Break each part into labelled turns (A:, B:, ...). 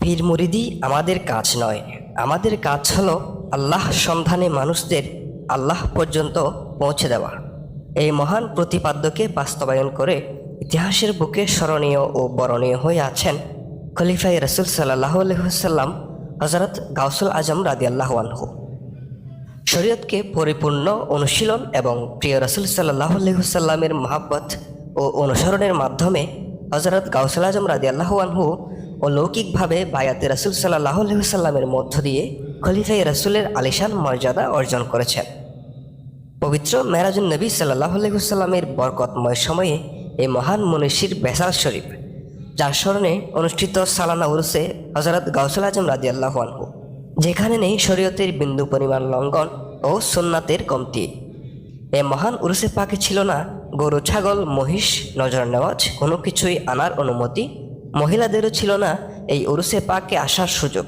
A: পীর মুরিদি আমাদের কাজ নয়। আমাদের কাজ হলো আল্লাহ সন্ধানে মানুষদের আল্লাহ পর্যন্ত পৌঁছে দেওয়া। এই মহান প্রতিপাদ্যকে বাস্তবায়ন করে ইতিহাসের বুকে স্মরণীয় ও বরণীয় হয়ে আছেন খলিফাই রসুল সাল্লাহ আলহিহাল্লাম হজরত গাউসুল আজম রাদিয়াল্লাহু আনহু। শরীয়তকে পরিপূর্ণ অনুশীলন এবং প্রিয় রসুল সাল্লাহ আলহিহাল্লামের মহাব্বত ও অনুসরণের মাধ্যমে হজরত গাউসুল আজম রাদি আল্লাহ আনহু ও লৌকিকভাবে বায়াতে রসুল সাল্লাহ আলহিহাল্লামের মধ্য দিয়ে খলিফাই রসুলের আলিশান মর্যাদা অর্জন করেছেন। পবিত্র মেরাজুল নবী সাল্লাহ আলহিহাল্লামের বরকতময় সময়ে এই মহান মনীষীর বেসাল শরীফ, যার স্মরণে অনুষ্ঠিত সালানা উরুসে হজরত গাউসুল আজম রাদি আল্লাহ যেখানে নেই শরীয়তের বিন্দু পরিমাণ লঙ্ঘন ও সুন্নাতের কমতি। এ মহান উরুসে পাকে ছিল না। গরু, ছাগল, মহিষ নজর নেওয়াজ কোনো কিছুই আনার অনুমতি মহিলাদেরও ছিল না এই উরুসে পাকে আসার সুযোগ।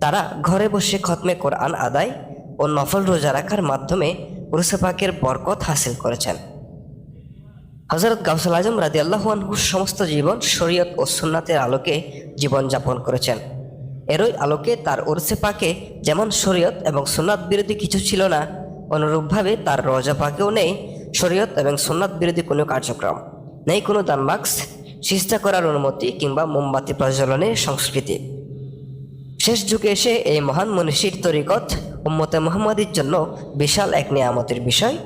A: তারা ঘরে বসে খতমে কোরআন আদায় ও নফল রোজা রাখার মাধ্যমে উরুসে পাকের বরকত হাসিল করেছেন। হজরত গাউসুল আজম রাজি আল্লাহুয়ানহুর সমস্ত জীবন শরীয়ত ও সুন্নাতের আলোকে জীবনযাপন করেছেন। এরই আলোকে তার ওরসে পাকে যেমন শরীয়ত এবং সুন্নাত বিরোধী কিছু ছিল না অনুরূপভাবে তার রোজা পাকেও নেই, শরীয়ত এবং সুন্নাত বিরোধী কোনো কার্যক্রম নেই, কোনো দানবাক্স সিস্টা করার অনুমতি কিংবা মোমবাতি প্রজ্বলনের সংস্কৃতি। শেষ যুগে এসে এই মহান মনীষীর তরিকত উম্মতে মোহাম্মদীর জন্য বিশাল এক নিয়ামতের বিষয়,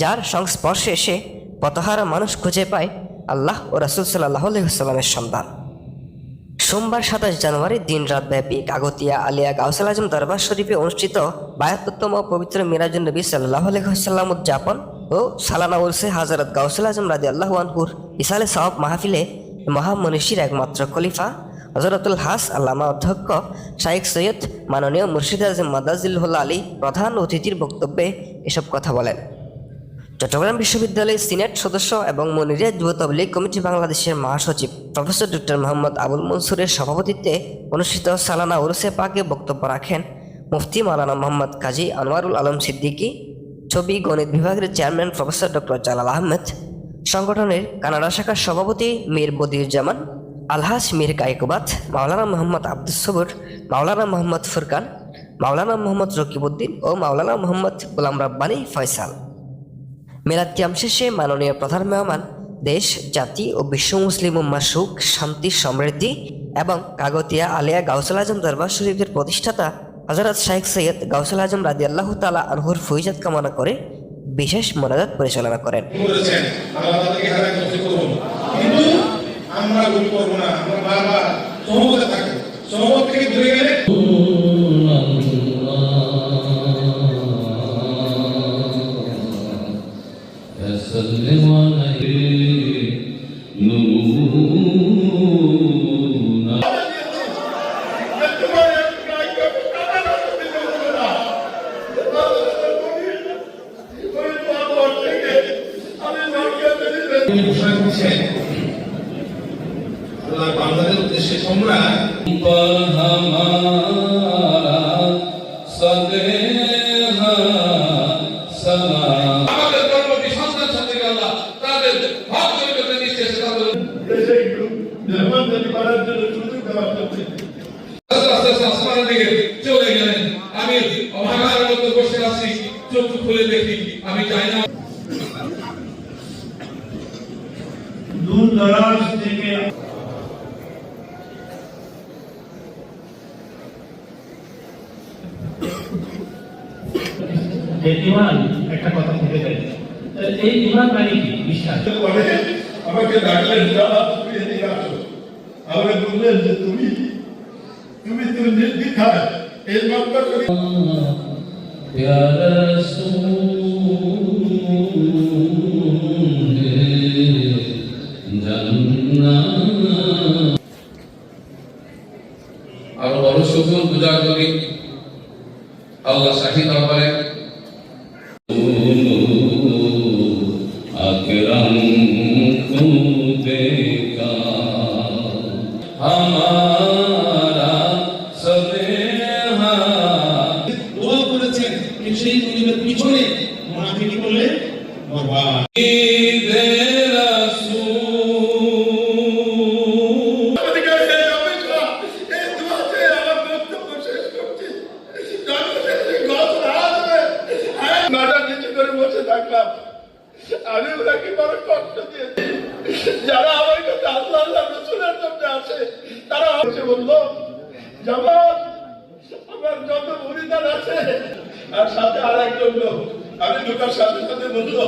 A: যার সংস্পর্শে এসে পতহারা মানুষ খুঁজে পায় আল্লাহ ও রাসুল সাল্লাহ আলহিহাস্লামের সন্ধান। সোমবার সাতাশ জানুয়ারি দিন রাত ব্যাপী কাগতিয়া আলিয়া গাউসাল আজম দরবার শরীফে অনুষ্ঠিত বায়াত্তম পবিত্র মিরাজুল নবী সাল্লাহ আলহিহাস্লাম উদযাপন ও সালানা উরসে হাজরত গাউসাল আজম রাজি আল্লাহ আনহুর ইসালে সাহব মাহফিলে মহামনীষীর একমাত্র খলিফা হজরতুল হাস আল্লামা অধ্যক্ষ শাইখ সৈয়দ মাননীয় মুর্শিদ আজম মাদাজিল্লাহ আলী প্রধান অতিথির বক্তব্যে এসব কথা বলেন। চট্টগ্রাম বিশ্ববিদ্যালয়ের সিনেট সদস্য এবং মনিরিয়া যুব তবলিগ কমিটি বাংলাদেশের মহাসচিব। প্রফেসর ডক্টর মোহাম্মদ আবুল মনসুরের সভাপতিত্বে অনুষ্ঠিত সালানা উরসে পাকে বক্তব্য রাখেন মুফতি মাওলানা মোহাম্মদ কাজী আনোয়ারুল আলম সিদ্দিকী, ছবি গণিত বিভাগের chairman professor doctor Jalal Ahmed, সংগঠনের কানাডা শাখার সভাপতি মীর বদিউজ্জামান আলহাস মীর কাইকুবাত, মাওলানা মোহাম্মদ আব্দুস সবুর, মাওলানা মোহাম্মদ ফুরকান, মাওলানা মোহাম্মদ রকিবউদ্দিন ও মাওলানা মোহাম্মদ গোলাম রাব্বানী ফয়সাল। মেলাদ শেষে মাননীয় প্রধান মেহমান দেশ জাতি ও বিশ্ব মুসলিম উম্মার সুখ শান্তি সমৃদ্ধি এবং কাগতিয়া আলিয়া গাউসুল আজম দরবার শরীফের প্রতিষ্ঠাতা হজরত শাইখ সৈয়দ গাউসুল আজম রাজি আল্লাহ তালা আনহুর ফৈজাত কামনা করে বিশেষ মোনাজাত পরিচালনা করেন।
B: করেছেন আল্লাহ
C: সুযোগ দেওয়া হচ্ছে।
B: আস্তে আস্তে আস্তে আসমানের দিকে চলে গেলেন আমি অভাগার মতো বসে আছি চোখ খুলে দেখি আমি চাই না
C: দূর দরাজ থেকে যে ইমান একটা কথা থেকে যায় এই ইমান মানে কি? বিশ্বাস।
B: পরে আমাকে ডাকলেন তুমি এদিকে আসো। আমাকে বললেন যে তুমি তুমি তুমি নির্দ্বিধায় এই মাত্র শরীফ
D: ঠিক সেই মুজিবের পিছনে
E: মোনাফিকি করলে বরবাদ। আমি ওনাকে
C: বড় কষ্ট দিয়েছি যারা আমার কাছে আল্লাহ আল্লাহ রসুলের
E: জন্য তারা
B: হচ্ছে বলল, জামাত, আমার যত ভূমিদান আছে আর সাথে আর একজন লোক। আমি ঢোকার সাথে সাথে বলল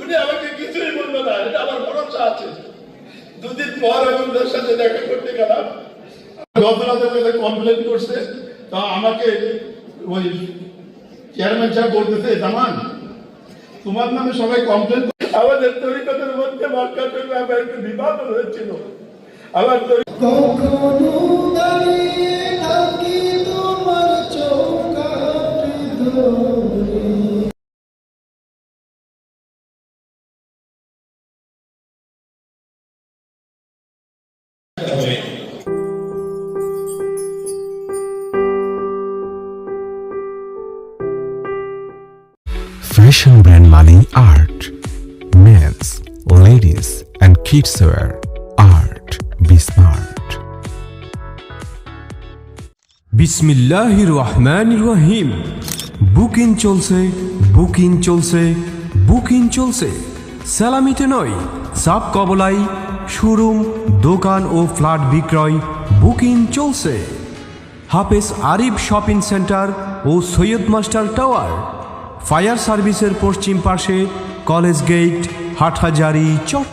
B: উনি আমাকে কিছুই বলল না, এটা আমার ভরসা আছে। দুদিন পর আমি ওদের সাথে দেখা করতে গেলাম। গতরাতে তাদের কমপ্লেন করছে, তা আমাকে ওই চেয়ারম্যান সাহেব বলতেছে, জামান, তোমার নামে সবাই কমপ্লেন আমাদের তরিকতের মধ্যে মার্কাটের ব্যাপারে একটু বিবাদ হয়েছিল। আমার তরি
F: Fashion brand Mani Art. Men's, ladies, and kids wear. Art. Be smart.
G: বিসমিল্লাহির রহমানির রহিম বুকিং চলছে বুকিং চলছে বুকিং চলছে সালামিতে নয় সাপ কবলাই শোরুম, দোকান ও ফ্ল্যাট বিক্রয়, বুকিং চলছে। হাফেজ আরিফ শপিং সেন্টার ও সৈয়দ মাস্টার টাওয়ার। ফায়ার সার্ভিসের পশ্চিম পাশে কলেজ গেট, হাটহাজারি চট